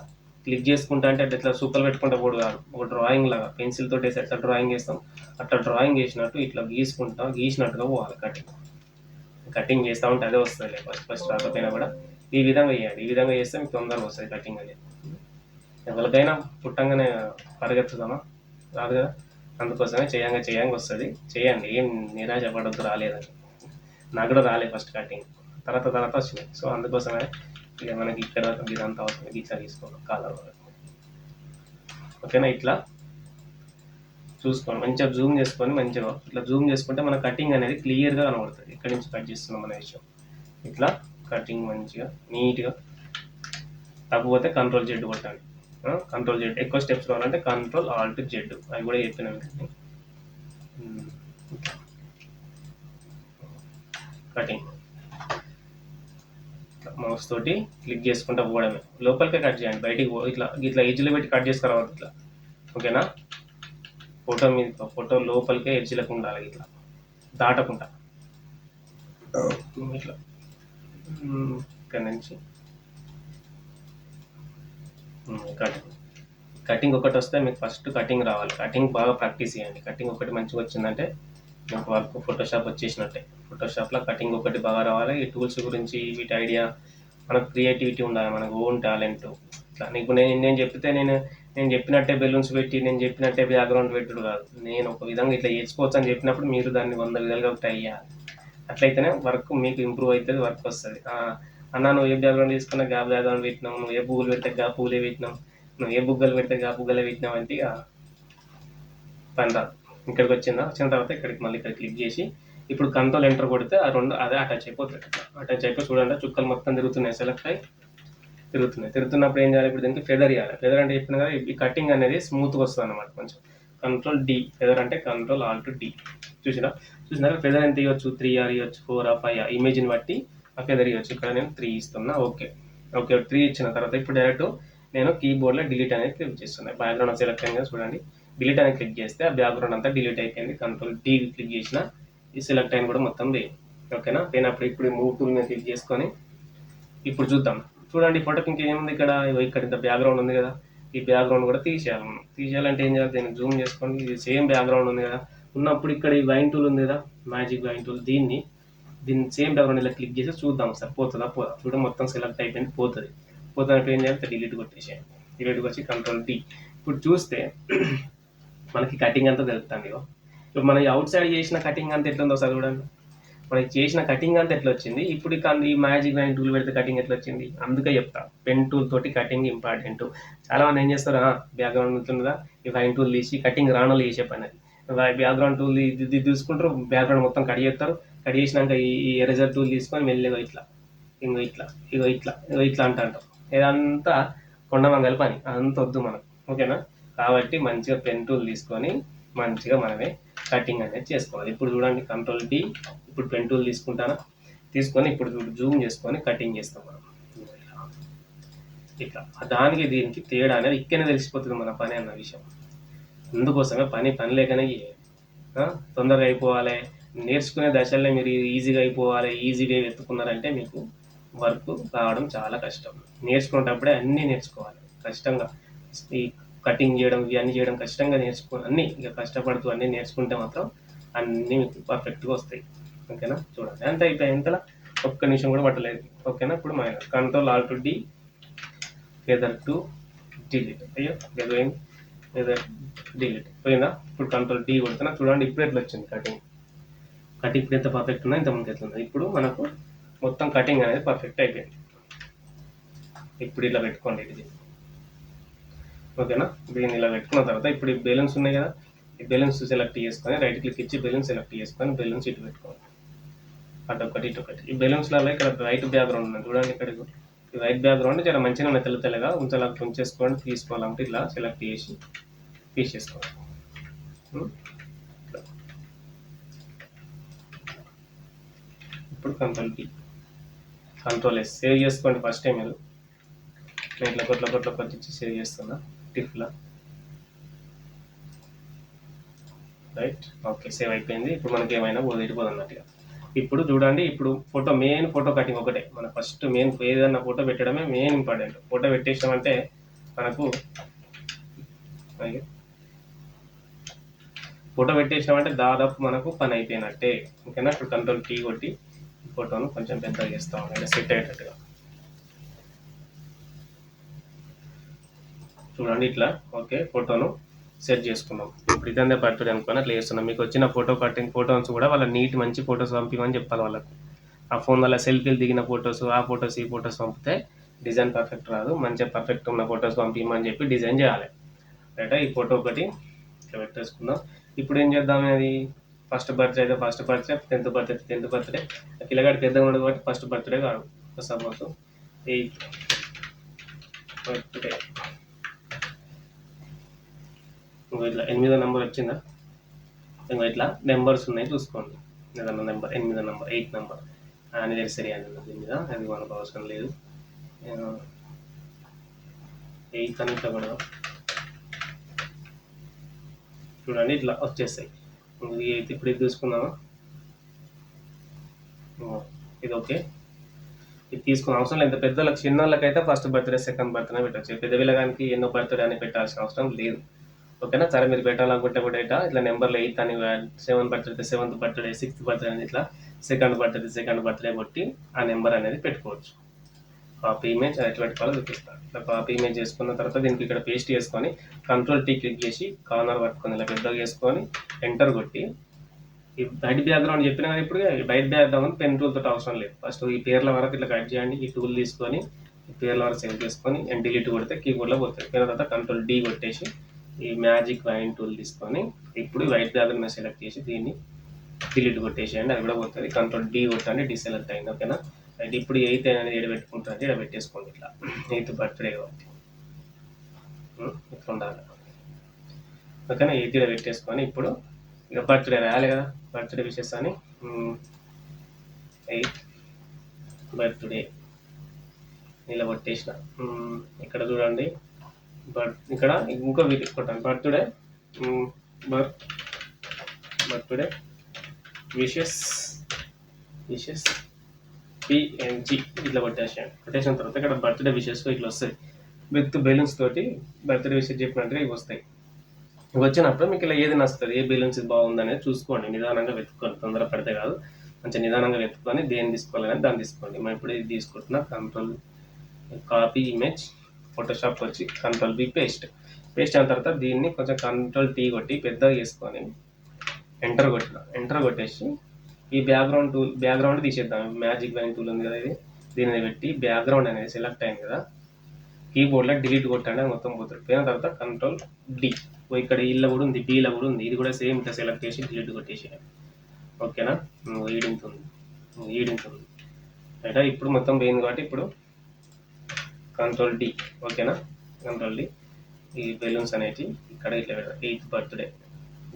క్లిక్ చేసుకుంటా అంటే అట్లా ఇట్లా సూపర్ పెట్టుకుంటే పోడు కాదు. ఒక డ్రాయింగ్ లాగా పెన్సిల్ తోటి వేసి అట్లా డ్రాయింగ్ చేస్తాం అట్లా డ్రాయింగ్ చేసినట్టు ఇట్లా గీసుకుంటా గీసినట్టుగా పోవాలి కటింగ్. కటింగ్ చేస్తూ ఉంటే అదే వస్తుంది ఫస్ట్ ఫస్ట్ రాకపోయినా కూడా ఈ విధంగా చేయాలి ఈ విధంగా చేస్తే మీకు తొందరగా వస్తుంది కటింగ్ అనేది. ఎవరికైనా పుట్టంగానే పరిగెత్తుదామా? రాదు కదా? అందుకోసమే చేయంగా చేయంగా వస్తుంది. చేయండి. ఏం నిరాశ పడద్దు రాలేదని. నాకు కూడా రాలేదు ఫస్ట్ కటింగ్ తర్వాత తర్వాత వచ్చినాయి సో అందుకోసమే ఇక మనకి ఇక్కడ ఇదంతా అవుతుంది. గీచా తీసుకోవాలి. కాలం ఓకేనా? ఇట్లా చూసుకోండి. మంచిగా జూమ్ చేసుకొని మంచిగా ఇట్లా జూమ్ చేసుకుంటే మన కటింగ్ అనేది క్లియర్గా కనబడుతుంది. ఇక్కడి నుంచి కట్ చేస్తున్నాం మన విషయం. ఇట్లా కటింగ్ మంచిగా నీట్గా తప్పకపోతే కంట్రోల్ జెడ్ కొట్టండి కంట్రోల్ జెడ్ ఎక్కువ స్టెప్స్ కావాలంటే కంట్రోల్ ఆల్ట్ జెడ్ అవి కూడా చెప్పినాను కటింగ్ మౌస్ తోటి క్లిక్ చేసుకుంటా పోవడమే. లోపలికే కట్ చేయండి. బయటికి పో- ఇట్లా ఇట్లా ఏజ్లో పెట్టి కట్ చేసుకురావద్దు ఇట్లా. ఓకేనా? ఫోటో మీద ఫోటో లోపలికే ఎడ్జ్లకు ఉండాలి ఇట్లా. దాటకుండా. ఇట్లా. ఇక్కడ నుంచి. కటింగ్ కటింగ్ ఒకటి వస్తే మీకు ఫస్ట్ కటింగ్ రావాలి. కటింగ్ బాగా ప్రాక్టీస్ చేయండి. కటింగ్ ఒకటి మంచిగా వచ్చిందంటే మీకు వర్క్ ఫోటోషాప్ వచ్చేసినట్టే. ఫోటోషాప్లో కటింగ్ ఒకటి బాగా రావాలి. ఈ టూల్స్ గురించి వీటి ఐడియా మనకు క్రియేటివిటీ ఉండాలి. మనకు ఓన్ టాలెంట్ ఇట్లా నీకు నేను నేను చెప్తే నేను నేను చెప్పినట్టే బెలూన్స్ పెట్టి నేను చెప్పినట్టే బ్యాక్గ్రౌండ్ పెట్టుడు కాదు. నేను ఒక విధంగా ఇట్లా చేసుకోవచ్చు అని చెప్పినప్పుడు మీరు దాన్ని వంద విధాలుగా ట్రై చేయాలి అట్లయితేనే వర్క్ మీకు ఇంప్రూవ్ అవుతుంది వర్క్ వస్తుంది. అన్న నువ్వు ఏ బ్యాక్గ్రౌండ్ తీసుకున్నా గా బ్యాక్గ్రౌండ్ పెట్టినావు నువ్వు ఏ పువ్వులు పెడితే గా పువ్వులే పెట్టినావు నువ్వు ఏ బుగ్గలు పెడితే గా బుగ్గలే పెట్టినావు అంటే ఇక పని రాదు. ఇక్కడికి వచ్చిందా? వచ్చిన తర్వాత ఇక్కడికి మళ్ళీ ఇక్కడ క్లిక్ చేసి ఇప్పుడు కంట్రోల్ ఎంటర్ కొడితే ఆ రెండు అదే అటాచ్ అయిపోతుంది అటాచ్ అయిపోయి చూడండి చుక్కలు మొత్తం తిరుగుతున్నాయి సెలెక్ట్ అయ్యి. తిరుగుతున్నాయి. తిరుగుతున్నప్పుడు ఏం చేయాలి? ఇప్పుడు దీనికి ఫెదర్ ఇవ్వాలి. ఫెదర్ అంటే చెప్పిన కదా ఈ కటింగ్ అనేది స్మూత్గా వస్తుంది అనమాట కొంచెం. కంట్రోల్ డి ఫెదర్ అంటే కంట్రోల్ ఆల్ట్ డి చూసినా? చూసినాక ఫెదర్ ఎంత ఇవ్వచ్చు? త్రీ ఆర్ ఇవ్వచ్చు ఫోర్ ఆ ఫైవ్ ఇమేజ్ని బట్టి ఆ ఫెదర్ ఇవ్వచ్చు. ఇక్కడ నేను త్రీ ఇస్తున్నా. ఓకే. ఓకే త్రీ ఇచ్చిన తర్వాత ఇప్పుడు డైరెక్ట్ నేను కీబోర్డ్లో డిలీట్ అనేది క్లిక్ చేస్తున్నాను బ్యాక్గ్రౌండ్ సెలెక్ట్ అయిన చూడండి. డిలీట్ అనేది క్లిక్ చేస్తే ఆ బ్యాక్గ్రౌండ్ అంతా డిలీట్ అయిపోయింది. కంట్రోల్ డి క్లిక్ చేసిన ఈ సెలెక్ట్ అయిన కూడా మొత్తం పోయింది ఓకేనా? పోయినప్పుడు ఇప్పుడు మూవ్ టూల్ మీద క్లిక్ చేసుకొని ఇప్పుడు చూద్దాం. చూడండి ఫోటోకి ఇంకేముంది ఇక్కడ? ఇక్కడ ఇంత బ్యాక్గ్రౌండ్ ఉంది కదా. ఈ బ్యాక్గ్రౌండ్ కూడా తీసేయాలి. మనం తీసేయాలంటే ఏం చేయాలి? దీన్ని జూమ్ చేసుకోండి. ఇది సేమ్ బ్యాక్గ్రౌండ్ ఉంది కదా. ఉన్నప్పుడు ఇక్కడ ఈ వైన్ టూల్ ఉంది కదా. మ్యాజిక్ వైన్ టూల్ దీన్ని దీన్ని సేమ్ బ్యాక్గ్రౌండ్ ఇలా క్లిక్ చేసి చూద్దాం సార్. పోతుందా? పోదా? చూడండి మొత్తం సెలెక్ట్ అయిపోయింది. పోతుంది. పోతున్నట్టు ఏం చేయాలి? డిలీట్ కొట్టేసేయండి. డిలీట్ వచ్చి కంట్రోల్ డి ఇప్పుడు చూస్తే *clears throat* మనకి కటింగ్ అంతా తెలుస్తుంది ఇప్పుడు మనం అవుట్ సైడ్ చేసిన కటింగ్ అంతా ఎట్లుందో సార్ చూడండి. మనకి చేసిన కటింగ్ అంతా ఎట్లా వచ్చింది ఇప్పుడు కానీ ఈ మ్యాజిక్ లైన్ టూల్ పెడితే కటింగ్ ఎట్లా వచ్చింది అందుకే చెప్తా. పెన్ టూల్ తోటి కటింగ్ ఇంపార్టెంట్ చాలా మంది ఏం చేస్తారు? బ్యాక్గ్రౌండ్ ఉంటుందా ఈ ఫైన్ టూల్ తీసి కటింగ్ రానోళ్ళు చేసే పని. అది బ్యాక్గ్రౌండ్ టూల్ ఇది తీసుకుంటారు బ్యాక్గ్రౌండ్ మొత్తం కట్ చేస్తారు. కట్ చేసినాక ఈ ఎరేజర్ టూల్ తీసుకొని మెల్లిగా ఇట్లా ఇంకో ఇట్లా ఇగో ఇట్లా ఇగో ఇట్లా అంటారు ఇదంతా ఇదంతా కొండమంగళ పని. అదంతా వద్దు మనం. ఓకేనా? కాబట్టి మంచిగా పెన్ టూల్ తీసుకొని మంచిగా మనమే కటింగ్ అనేది చేసుకోవాలి. ఇప్పుడు చూడండి కంట్రోల్ డి ఇప్పుడు పెన్ టూల్ తీసుకుంటానా? తీసుకొని ఇప్పుడు జూమ్ చేసుకొని కటింగ్ చేస్తాం మనం. ఇట్లా. దానికి దీనికి తేడా అనేది ఇక్కడనే తెలిసిపోతుంది మన పని అన్న విషయం. అందుకోసమే పని పని లేకనే తొందరగా అయిపోవాలి. నేర్చుకునే దశల్లో మీరు ఈజీగా అయిపోవాలి ఈజీగా ఎత్తుకున్నారంటే మీకు వర్క్ రావడం చాలా కష్టం. నేర్చుకునేటప్పుడే అన్నీ నేర్చుకోవాలి. కష్టంగా. ఈ కటింగ్ చేయడం ఇవన్నీ చేయడం కష్టంగా నేర్చుకో అన్నీ ఇక కష్టపడుతూ అన్నీ నేర్చుకుంటే మాత్రం అన్నీ మీకు పర్ఫెక్ట్గా వస్తాయి. ఓకేనా? చూడండి. అంత అయిపోయి ఇంతలా? ఒక్క నిమిషం కూడా పట్టలేదు. ఓకేనా? ఇప్పుడు minus control alt D feather to delete అయ్యో గెదర్ ఫెదర్ డిలీట్ పోయిందా? ఇప్పుడు కంట్రోల్ డి కొడుతున్నా. చూడండి ఇప్పుడు ఎట్లా వచ్చింది కటింగ్ కటింగ్ ఇప్పుడు ఎంత పర్ఫెక్ట్ ఉందో ఇంత ముందు ఎట్లా ఉంది ఇప్పుడు మనకు మొత్తం కటింగ్ అనేది పర్ఫెక్ట్ అయిపోయింది. ఇప్పుడు ఇలా పెట్టుకోండి ఇది. ఓకేనా? దీన్ని ఇలా పెట్టుకున్న తర్వాత ఇప్పుడు ఈ బెలూన్స్ ఉన్నాయి కదా ఈ బెలూన్స్ సెలెక్ట్ చేసుకొని రైట్ క్లిక్ ఇచ్చి బెలూన్స్ సెలెక్ట్ చేసుకొని బెలూన్స్ ఇటు పెట్టుకోండి అటొకటి ఇటు ఒకటి. ఈ బెలూన్స్లలో ఇక్కడ వైట్ బ్యాక్గ్రౌండ్ ఉంది చూడండి ఇక్కడ. ఈ వైట్ బ్యాక్గ్రౌండ్ చాలా మంచిగా మెత్తల తెల్ల తెల్లగా ఉంచాలా ఉంచేసుకోండి తీసుకోవాలంటే ఇలా సెలెక్ట్ చేసి తీసేసుకోవాలి. ఇప్పుడు control B control S save చేసుకోండి ఫస్ట్ టైం మీరు. నేను ఇట్లా కొట్ల కొట్ల కొట్టించి సేవ్ చేస్తున్నా. టిఫ్లా రైట్ ఓకే సేవ్ అయిపోయింది. ఇప్పుడు మనకి ఏమైనా వదిలిపోదు అన్నట్టుగా. ఇప్పుడు చూడండి ఇప్పుడు ఫోటో మెయిన్ ఫోటో కటింగ్ ఒకటే. మన ఫస్ట్ మెయిన్ ఏదన్నా ఫోటో పెట్టడమే మెయిన్ ఇంపార్టెంట్ ఫోటో పెట్టేసామంటే మనకు ఫోటో పెట్టేసామంటే దాదాపు మనకు పని అయిపోయినట్టే. ఓకేనా ఇప్పుడు కంట్రోల్ టీ కొట్టి ఫోటోను కొంచెం పెద్దగా చేస్తాం సెట్ అయ్యేటట్టుగా. చూడండి ఇట్లా. ఓకే ఫోటోను సెట్ చేసుకున్నాం. ఇప్పుడు ఇదంతా బర్త్డే అనుకుని అట్లా చేస్తున్నాం. మీకు వచ్చిన ఫోటో కట్టింగ్ ఫోటోస్ కూడా వాళ్ళ నీట్ మంచి ఫోటోస్ పంపించమని చెప్పాలి వాళ్ళకు. ఆ ఫోన్ వల్ల సెల్ఫీలు దిగిన ఫోటోస్ ఆ ఫోటోస్ ఈ ఫోటోస్ పంపితే డిజైన్ పర్ఫెక్ట్ రాదు. మంచిగా పర్ఫెక్ట్ ఉన్న ఫోటోస్ పంపించమని చెప్పి డిజైన్ చేయాలి. రైట్? ఈ ఫోటో ఒకటి ఇట్లా పెట్టేసుకుందాం. ఇప్పుడు ఏం చేద్దాం అది ఫస్ట్ బర్త్డే అయితే first birthday tenth birthday tenth birthday. పిల్లగాడి పెద్దగా ఉండదు కాబట్టి ఫస్ట్ బర్త్డే కాదు. Suppose eighth birthday. ఇంకో ఇట్లా ఎనిమిదో నెంబర్ వచ్చిందా? ఇంకో ఇట్లా నెంబర్స్ ఉన్నాయి చూసుకోండి. ఏదన్నా నెంబర్ ఎనిమిదో నెంబర్ ఎయిట్ నెంబర్. యానివర్సరీ అని ఉంది దీని మీద అది మనకు అవసరం లేదు. ఎయిత్ అని ఇట్లా కూడా చూడండి ఇట్లా వచ్చేస్తాయి. ఇది ఎయిత్ ఇప్పుడు ఇది చూసుకుందామా? ఇది ఓకే. ఇది తీసుకున్న అవసరం లేదు. పెద్దలకు చిన్నోళ్ళకైతే ఫస్ట్ బర్త్డే సెకండ్ బర్త్డే పెట్టచ్చు. పెద్ద పిల్లగానికి ఎన్నో బర్త్డే అని పెట్టాల్సిన అవసరం లేదు. ఓకేనా? సరే మీరు పెట్టాలనుకుంటే కూడా ఇట్లా ఇట్లా నెంబర్లు ఎయిత్ అని seven birthday seventh birthday sixth birthday అని ఇట్లా సెకండ్ బర్త్డే సెకండ్ బర్త్డే కొట్టి ఆ నెంబర్ అనేది పెట్టుకోవచ్చు. కాపీ ఇమేజ్ ఎట్లా పెట్టుకోవాలో చూపిస్తాను ఇట్లా కాపీ ఇమేజ్ చేసుకున్న తర్వాత దీనికి ఇక్కడ పేస్ట్ చేసుకొని కంట్రోల్ టీ క్లిక్ చేసి కార్నర్ పట్టుకొని ఇలా పెద్దగా చేసుకొని ఎంటర్ కొట్టి ఈ బయట బ్యాక్గ్రౌండ్ చెప్పిన కానీ ఇప్పుడు ఈ బయట బ్యాక్గ్రౌండ్ పెన్ టూల్ తోటి అవసరం లేదు. ఫస్ట్ ఈ పేర్ల వరకు ఇట్లా కట్ చేయండి ఈ టూల్ తీసుకొని ఈ పేర్ల వరకు సేవ్ చేసుకొని అండ్ డిలీట్ కొడితే కీబోర్డ్లో పోతుంది. తర్వాత కంట్రోల్ డీ కొట్టేసి ఈ మ్యాజిక్ వైన్ టూల్ తీసుకొని ఇప్పుడు వైట్ దగ్గర సెలెక్ట్ చేసి దీన్ని డిలీట్ కొట్టేసేయండి. అది కూడా పోతుంది. కంట్రోల్ డి కొట్టండి డిసెలెక్ట్ అయింది. ఓకేనా? అయితే ఇప్పుడు ఎయిత్ అనేది ఏడు పెట్టుకుంటుంది ఇక్కడ పెట్టేసుకోండి ఇట్లా. ఎయిత్ బర్త్డే కాబట్టి. ఇట్లా ఉండాలి? ఓకేనా? ఎయిత్ ఇక్కడ పెట్టేసుకొని ఇప్పుడు ఇక బర్త్డే రాయాలి కదా. బర్త్డే విషెస్ అని. ఎయిత్ బర్త్డే ఇలా కొట్టేసిన ఇక్కడ చూడండి. బర్త్ ఇక్కడ ఇంకో వీక్ కొట్టాను birthday birth birthday wishes. Wishes. PNG ఇట్లా కొట్టేసాను కొట్టేసిన తర్వాత ఇక్కడ బర్త్డే విషెస్ ఇట్లా వస్తాయి. విత్ బెలూన్స్ తోటి బర్త్డే విషెస్ చెప్పినట్టుగా ఇవి వస్తాయి. వచ్చినప్పుడు మీకు ఇలా ఏది నచ్చుతుంది? ఏ బెలూన్స్ ఇది చూసుకోండి. నిదానంగా వెతుక్కోండి. తొందర పడితే కాదు. మంచిగా నిదానంగా వెతుక్కొని దేన్ని తీసుకోవాలని దాన్ని తీసుకోండి. మేము ఇప్పుడు ఇది తీసుకుంటున్నా కంట్రోల్ కాపీ ఇమేజ్. ఫోటోషాప్ వచ్చి కంట్రోల్ బి పేస్ట్ పేస్ట్ అయిన తర్వాత దీన్ని కొంచెం కంట్రోల్ టీ కొట్టి పెద్దగా చేసుకొని ఎంటర్ కొట్టిన ఎంటర్ కొట్టేసి ఈ బ్యాక్గ్రౌండ్ టూల్ బ్యాక్గ్రౌండ్ తీసేద్దాం. మ్యాజిక్ బ్యాంక్ టూల్ ఉంది కదా ఇది. దీనిని పెట్టి బ్యాక్గ్రౌండ్ అనేది సెలెక్ట్ అయింది కదా. కీబోర్డ్లో డిలీట్ కొట్టండి అది మొత్తం పోతుంది. పోయిన తర్వాత కంట్రోల్ డి ఇక్కడ e ఈలో కూడా ఉంది డీలో కూడా ఉంది. ఇది కూడా సేమ్ ఇట్లా సెలెక్ట్ చేసి డిలీట్ కొట్టేసేయాలి ఓకేనా ఈడింత e ఉంది. ఈడింత e ఉంది. రైటా ఇప్పుడు మొత్తం పోయింది కాబట్టి ఇప్పుడు కంట్రోల్ డి ఓకేనా? కంట్రోల్ డి ఈ బెలూన్స్ అనేవి ఇక్కడ ఇట్లా పెడతారు ఎయిత్ బర్త్డే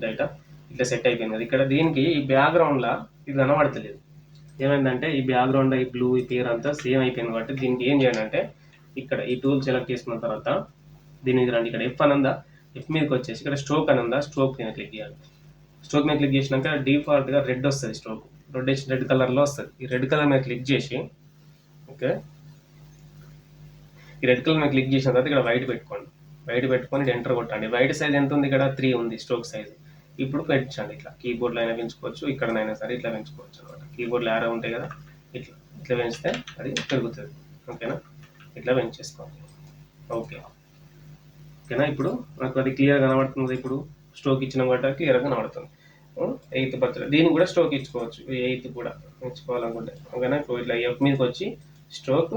డైటా ఇట్లా సెట్ అయిపోయింది కదా. ఇక్కడ దీనికి ఈ బ్యాక్గ్రౌండ్లో ఇది కనబడతలేదు. ఏమైందంటే ఈ బ్యాక్గ్రౌండ్ ఈ బ్లూ ఈ పేరు అంతా సేమ్ అయిపోయింది కాబట్టి దీనికి ఏం చేయండి అంటే ఇక్కడ ఈ టూల్ సెలెక్ట్ చేసుకున్న తర్వాత దీని మీద రండి. ఇక్కడ ఎఫ్ అనందా ఎఫ్ మీదకి వచ్చేసి ఇక్కడ స్ట్రోక్ అనందా స్ట్రోక్ మీద క్లిక్ చేయాలి. స్ట్రోక్ మీద క్లిక్ చేసినాక డిఫాల్ట్గా రెడ్ వస్తుంది స్ట్రోక్. రెడ్ రెడ్ కలర్లో వస్తుంది. ఈ రెడ్ కలర్ మీద క్లిక్ చేసి ఓకే ఈ రెడ్ కలర్ మీద క్లిక్ చేసిన తర్వాత ఇక్కడ వైట్ పెట్టుకోండి. వైట్ పెట్టుకొని ఎంటర్ కొట్టండి. వైట్ సైజ్ ఎంత ఉంది? ఇక్కడ త్రీ ఉంది స్ట్రోక్ సైజ్. ఇప్పుడు పెంచండి ఇట్లా. కీబోర్డ్లో అయినా పెంచుకోవచ్చు ఇక్కడనైనా సరే ఇట్లా పెంచుకోవచ్చు అనమాట. కీబోర్డ్లో ఆరో ఉంటాయి కదా ఇట్లా. ఇట్లా పెంచితే అది పెరుగుతుంది. ఓకేనా? ఇట్లా పెంచేసుకోండి. ఓకే. ఓకేనా? ఇప్పుడు నాకు అది క్లియర్ కనబడుతుంది ఇప్పుడు. స్ట్రోక్ ఇచ్చిన కాబట్టి క్లియర్గా కనబడుతుంది. ఎయిత్ బర్త్డే దీన్ని కూడా స్ట్రోక్ ఇచ్చుకోవచ్చు. ఎయిత్ కూడా ఇచ్చుకోవాలనుకుంటే ఓకేనా? ఇప్పుడు ఇట్లా ఎఫ్ మీదకి వచ్చి స్ట్రోక్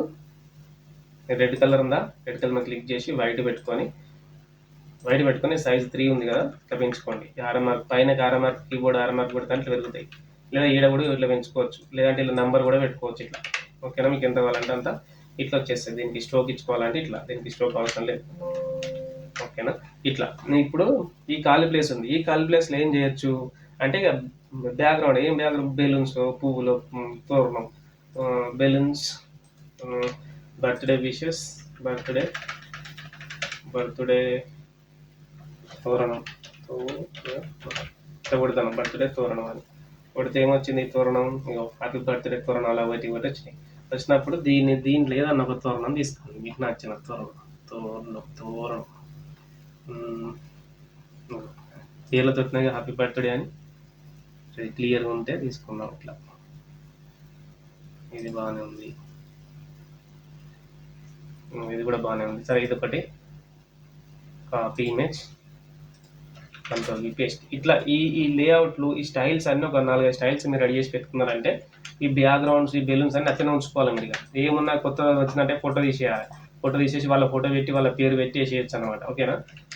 రెడ్ కలర్ ఉందా? రెడ్ కలర్ మీద క్లిక్ చేసి వైట్ పెట్టుకొని వైట్ పెట్టుకొని సైజ్ త్రీ ఉంది కదా ఇట్లా పెంచుకోండి. ఆర్ఎంఆర్ పైన ఆర్ఎంఆర్ కీబోర్డ్ ఆర్ఎంఆర్ కూడా దాంట్లో పెరుగుతాయి. లేదా ఈడ కూడా ఇట్లా పెంచుకోవచ్చు. లేదంటే ఇలా నంబర్ కూడా పెట్టుకోవచ్చు ఇట్లా. ఓకేనా? మీకు ఎంత కావాలంటే అంత ఇట్లా వచ్చేస్తుంది దీనికి స్ట్రోక్ ఇచ్చుకోవాలంటే ఇట్లా. దీనికి స్ట్రోక్ అవసరం లేదు. ఓకేనా? ఇట్లా. ఇప్పుడు ఈ ఖాళీ ప్లేస్ ఉంది. ఈ ఖాళీ ప్లేస్లో ఏం చేయొచ్చు? అంటే ఇక బ్యాక్గ్రౌండ్ ఏం బ్యాక్గ్రౌండ్ బెలూన్స్ పువ్వులు తోరణం. Balloons birthday wishes birthday birthday తోరణం. ఇట్లా కొడతాను బర్త్డే తోరణం అని కొడితే ఏమొచ్చింది ఈ తోరణం? ఇగో హ్యాపీ బర్త్డే తోరణాలు ఒకటి ఒకటి వచ్చినాయి. వచ్చినప్పుడు దీన్ని దీని లేదన్న ఒక తోరణం తీసుకోండి. మీకు నచ్చిన తోరణం. తోరణం తోరణం. చీరలతో వచ్చినాయి హ్యాపీ బర్త్డే అని క్లియర్గా ఉంటే తీసుకుందాం ఇట్లా. ఇది బాగానే ఉంది. ఇది కూడా బాగానే ఉంది. సరే ఇది ఒకటి కాపీ ఇమేజ్ కంట్రోల్ ఈ పేస్ట్ ఇట్లా ఈ ఈ లేఅవుట్లు ఈ స్టైల్స్ అన్నీ ఒక నాలుగైదు స్టైల్స్ మీరు రెడీ చేసి పెట్టుకున్నారంటే ఈ బ్యాక్గ్రౌండ్స్ ఈ బెలూన్స్ అన్ని అట్లనే ఉంచుకోవాలి మీరు ఇక. ఏమున్నా కొత్త వచ్చిందంటే ఫోటో తీసేయాలి. ఫోటో తీసేసి వాళ్ళ ఫోటో పెట్టి వాళ్ళ పేరు పెట్టి వేసేయచ్చు అనమాట ఓకేనా?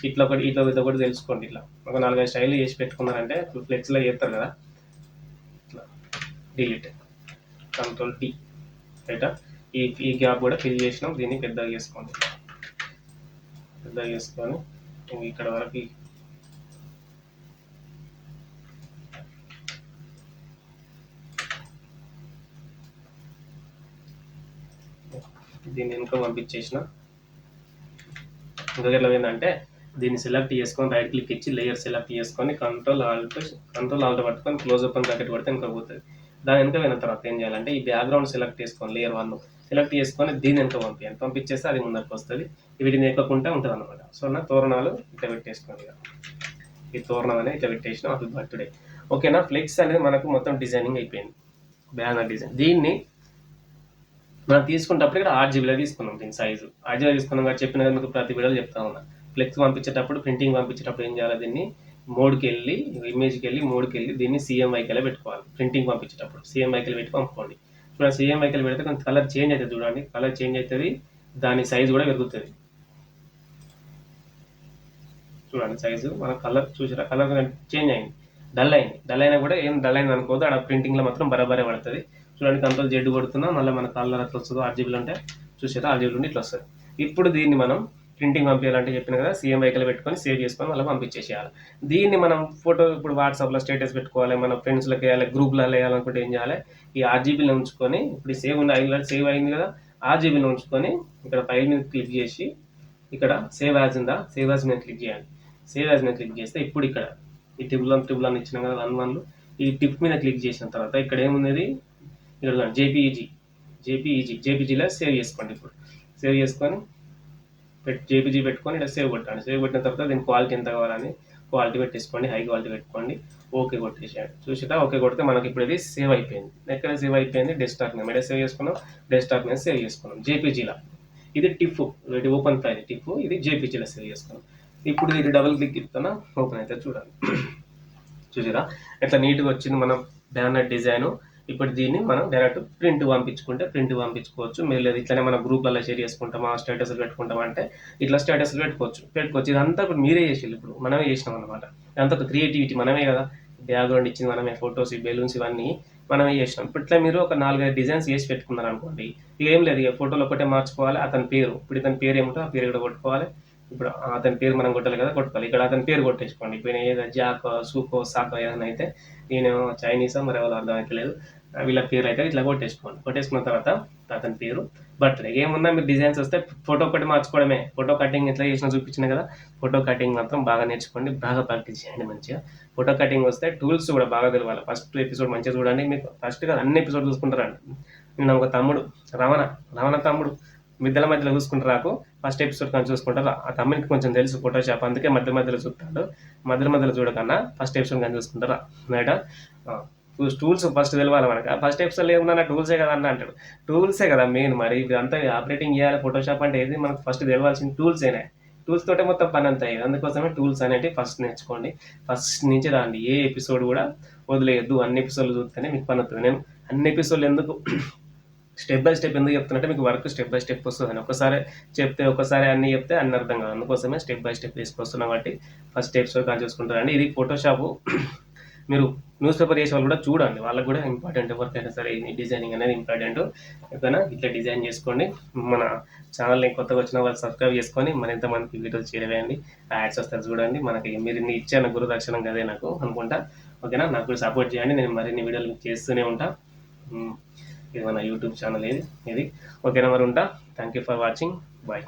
ఇట్లా ఒకటి ఇట్లా ఇది ఒకటి తెలుసుకోండి ఇట్లా. ఒక నాలుగైదు స్టైల్ చేసి పెట్టుకున్నారంటే ఫ్లెక్స్లో చేస్తారు కదా. ఇట్లా. డిలీట్ కంట్రోల్ టీ రైటా ఈ ఈ గ్యాప్ కూడా ఫిల్ చేసినాం. దీన్ని పెద్దగా చేసుకోండి పెద్దగా చేసుకొని ఇక్కడ వరకు దీన్ని వెనుక పంపించేసిన. ఇంకా ఎట్లా ఏంటంటే దీన్ని సెలెక్ట్ చేసుకొని రైట్ క్లిక్ ఇచ్చి లేయర్ సెలెక్ట్ చేసుకొని కంట్రోల్ ఆల్ట్ కంట్రోల్ ఆల్ట్ పట్టుకొని క్లోజ్ ఓపెన్ బ్రాకెట్ పడితే ఇంకా పోతుంది. దాని వెనుక పోయిన తర్వాత ఏం చేయాలంటే ఈ బ్యాక్గ్రౌండ్ సెలెక్ట్ చేసుకోండి లేయర్ వన్ సెలెక్ట్ చేసుకొని దీని ఎంత పంపించాను పంపించేస్తే అది ముందరికి వస్తుంది. వీటిని ఎక్కకుండా ఉంటుంది అనమాట సో నా తోరణాలు ఇట్లా పెట్టేసుకోండి ఈ తోరణం అనేది ఇట్లా పెట్టేసిన అది బర్త్డే. ఓకేనా? ఫ్లెక్స్ అనేది మనకు మొత్తం డిజైనింగ్ అయిపోయింది. Banner design. దీన్ని మనం తీసుకున్నప్పుడు ఇక్కడ ఆరు జీబీలో తీసుకున్నాం దీని సైజు. ఆరు జీబీలో తీసుకున్నాం కాబట్టి చెప్పిన మీకు ప్రతి వీడియోలో చెప్తా ఉన్నా. ఫ్లెక్స్ పంపించేటప్పుడు ప్రింటింగ్ పంపించేటప్పుడు ఏం చేయాలి దీన్ని? మోడ్కి వెళ్ళి ఇమేజ్కి వెళ్ళి మోడ్కి వెళ్ళి దీన్ని సీఎంఐకి వెళ్ళి పెట్టుకోవాలి. ప్రింటింగ్ పంపించేటప్పుడు. సీఎంఐకి వెళ్ళి పెట్టి పంపుకోండి. చూడండి సీఎం వైకెల్ పెడితే కొంచెం కలర్ చేంజ్ అవుతుంది చూడండి. కలర్ చేంజ్ అవుతుంది. దాని సైజు కూడా పెరుగుతుంది. చూడండి సైజు. మన కలర్ చూసారా? కలర్ చేంజ్ అయింది. డల్ అయింది. డల్ అయినా కూడా ఏం డల్ అయింది అనుకోదు అక్కడ ప్రింటింగ్లో మాత్రం బరాబరే పడుతుంది. చూడండి కంట్రోల్ జెడ్ కొడుతున్నా. మళ్ళీ మన కలర్ అట్లా వస్తుందో ఆర్జీబీలు ఉంటే చూసారా? ఆర్జీబీలు ఉంటే ఇట్లా వస్తుంది. ఇప్పుడు దీన్ని మనం ప్రింటింగ్ పంపించాలంటే చెప్పిన కదా సీఎం వెహికల్ పెట్టుకొని సేవ్ చేసుకొని మళ్ళీ పంపించేసేయాలి. దీన్ని మనం ఫోటో ఇప్పుడు వాట్సాప్లో స్టేటస్ పెట్టుకోవాలి మన ఫ్రెండ్స్లకి వేయాలి గ్రూప్లలో వేయాలనుకుంటే ఏం చేయాలి? ఈ ఆర్జీబీలో ఉంచుకొని ఇప్పుడు సేవ్ ఉంది ఐదు సేవ్ అయింది కదా ఆర్జీబీలో ఉంచుకొని ఇక్కడ ఫైల్ మీద క్లిక్ చేసి ఇక్కడ సేవ్ యాజ్ ఉందా? సేవ్ యాజ్ మీద క్లిక్ చేయాలి. సేవ్ యాజ్ మీద క్లిక్ చేస్తే ఇప్పుడు ఇక్కడ ఈ ట్రిబుల్ వన్ ట్రిబుల్ వన్ ఇచ్చినాం కదా వన్ వన్లు ఈ టిప్ మీద క్లిక్ చేసిన తర్వాత ఇక్కడ ఏముంది ఇక్కడ జేపీఈజీ జేపీఈజీ జేపీజీలో సేవ్ చేసుకోండి ఇప్పుడు. సేవ్ చేసుకొని జేపీజీ పెట్టుకొని ఇక్కడ సేవ్ కొట్టండి. సేవ్ కొట్టిన తర్వాత దీని క్వాలిటీ ఎంత కావాలని క్వాలిటీ పెట్టేసుకోండి హై క్వాలిటీ పెట్టుకోండి ఓకే కొట్టేసేయండి చూసిరా ఓకే కొడితే మనకి ఇప్పుడు ఇది సేవ్ అయిపోయింది. ఎక్కడ సేవ్ అయిపోయింది? డెస్క్టాప్ మీద. సేవ్ చేసుకున్నాం? డెస్క్టాప్ మీద సేవ్ చేసుకున్నాం. జేపీజీలో. ఇది టిఫ్. ఇది ఓపెన్ ఫైల్ టిఫ్. ఇది జేపీజీలో సేవ్ చేసుకున్నాం. ఇప్పుడు ఇది డబుల్ క్లిక్ ఇస్తున్నా ఓపెన్ అయితే చూడాలి. చూసిరా ఎట్లా నీట్గా వచ్చింది మనం బ్యానర్ డిజైను. ఇప్పుడు దీన్ని మనం డైరెక్ట్ ప్రింట్ పంపించుకుంటే ప్రింట్ పంపించుకోవచ్చు. మీరు లేదు ఇట్లనే మన గ్రూప్లలో షేర్ చేసుకుంటామా స్టేటస్లు పెట్టుకుంటామా అంటే ఇట్లా స్టేటస్లు పెట్టుకోవచ్చు. పెట్టుకోవచ్చు. ఇదంతా ఇప్పుడు మీరే చేసేది ఇప్పుడు. మనమే చేసినాం అనమాట ఇదంతా ఒక క్రియేటివిటీ మనమే కదా. బ్యాక్గ్రౌండ్ ఇచ్చింది మనమే ఫొటోస్ బెలూన్స్ ఇవన్నీ మనమే చేసినాం. ఇప్పుడు ఇట్లా మీరు ఒక నాలుగైదు డిజైన్స్ చేసి పెట్టుకున్నారు అనుకోండి ఇక ఏం లేదు. ఇక ఫోటోలు ఒకటే మార్చుకోవాలి అతని పేరు. ఇప్పుడు ఇతని పేరు ఏమిటో ఆ పేరు కూడా కొట్టుకోవాలి. ఇప్పుడు అతని పేరు మనం కొట్టాలి కదా కొట్టుకోవాలి. ఇక్కడ అతని పేరు కొట్టేసుకోండి. ఇప్పుడు ఏదో జాకో సూకో సాకో ఏదైనా అయితే నేను చైనీసో మరి ఎవరు అర్థం అవుతలేదు వీళ్ళ పేరు అయితే ఇట్లా కొట్టేసుకోండి. కొట్టేసుకున్న తర్వాత అతని పేరు బర్త్డే. ఏమున్నా మీరు డిజైన్స్ వస్తే ఫోటో ఒకటి మార్చుకోవడమే. ఫోటో కటింగ్ ఎట్లా చేసినా చూపించిన కదా. ఫోటో కటింగ్ మాత్రం బాగా నేర్చుకోండి బాగా ప్రాక్టీస్ చేయండి మంచిగా. ఫోటో కటింగ్ వస్తే టూల్స్ కూడా బాగా తెలవాలి ఫస్ట్ ఎపిసోడ్ మంచిగా చూడండి. మీకు ఫస్ట్ కదా అన్ని ఎపిసోడ్ చూసుకుంటారండి. నేను ఒక తమ్ముడు రమణ రమణ తమ్ముడు మిద్దల మధ్యలో చూసుకుంటారు నాకు ఫస్ట్ ఎపిసోడ్ కానీ చూసుకుంటారు? ఆ తమ్మునికి కొంచెం తెలుసు ఫోటోషాప్ అందుకే మధ్య మధ్యలో చూస్తాడు. మధ్య మధ్యలో చూడకన్నా ఫస్ట్ ఎపిసోడ్ కానీ చూసుకుంటారా? రైట్ టూల్స్ ఫస్ట్ తెలవాలి మనకు. ఫస్ట్ ఎపిసోడ్ ఏమన్నా టూల్సే కదా అన్న అంటాడు. టూల్సే కదా మెయిన్ మరి ఇదంతా ఆపరేటింగ్ చేయాలి ఫోటోషాప్ అంటే ఏది మనకు ఫస్ట్ తెలవాల్సిన టూల్సేనే టూల్స్ తోటే మొత్తం పని అంతా అయ్యేది. అందుకోసమే టూల్స్ అనేటివి ఫస్ట్ నేర్చుకోండి. ఫస్ట్ నుంచి రాండి. ఏ ఎపిసోడ్ కూడా వదిలేయద్దు. అన్ని ఎపిసోడ్లు చూస్తేనే మీకు పని అవుతుంది నేను అన్ని ఎపిసోడ్లు ఎందుకు *clears throat* స్టెప్ బై స్టెప్ ఎందుకు చెప్తున్నట్టే మీకు వర్క్ స్టెప్ బై స్టెప్ వస్తుంది. ఒకసారి చెప్తే ఒకసారి అన్ని చెప్తే అన్ని అర్థం కాదు. అందుకోసమే స్టెప్ బై స్టెప్ తీసుకొస్తున్నాం కాబట్టి ఫస్ట్ ఎపిసోడ్ కానీ చూసుకుంటారండి ఇది ఫోటోషాప్ మీరు న్యూస్ పేపర్ చేసే వాళ్ళు కూడా చూడండి. వాళ్ళకి కూడా ఇంపార్టెంట్ ఎవరికైనా సరే డిజైనింగ్ అనేది ఇంపార్టెంట్ ఓకేనా ఇట్లా డిజైన్ చేసుకోండి. మన ఛానల్ని కొత్తగా వచ్చిన వాళ్ళు సబ్స్క్రైబ్ చేసుకొని మరింత మందికి వీడియోస్ చేరవేయండి. యాడ్స్ వస్తారు చూడండి. మనకి మీరు ఇన్ని గురు దక్షిణం కదే నాకు అనుకుంటా. ఓకేనా? నాకు కూడా సపోర్ట్ చేయండి. నేను మరిన్ని వీడియోలు చేస్తూనే ఉంటా. ఇది మన యూట్యూబ్ ఛానల్ ఇది ఇది ఓకేనా మరి ఉంటా? Thank you for watching bye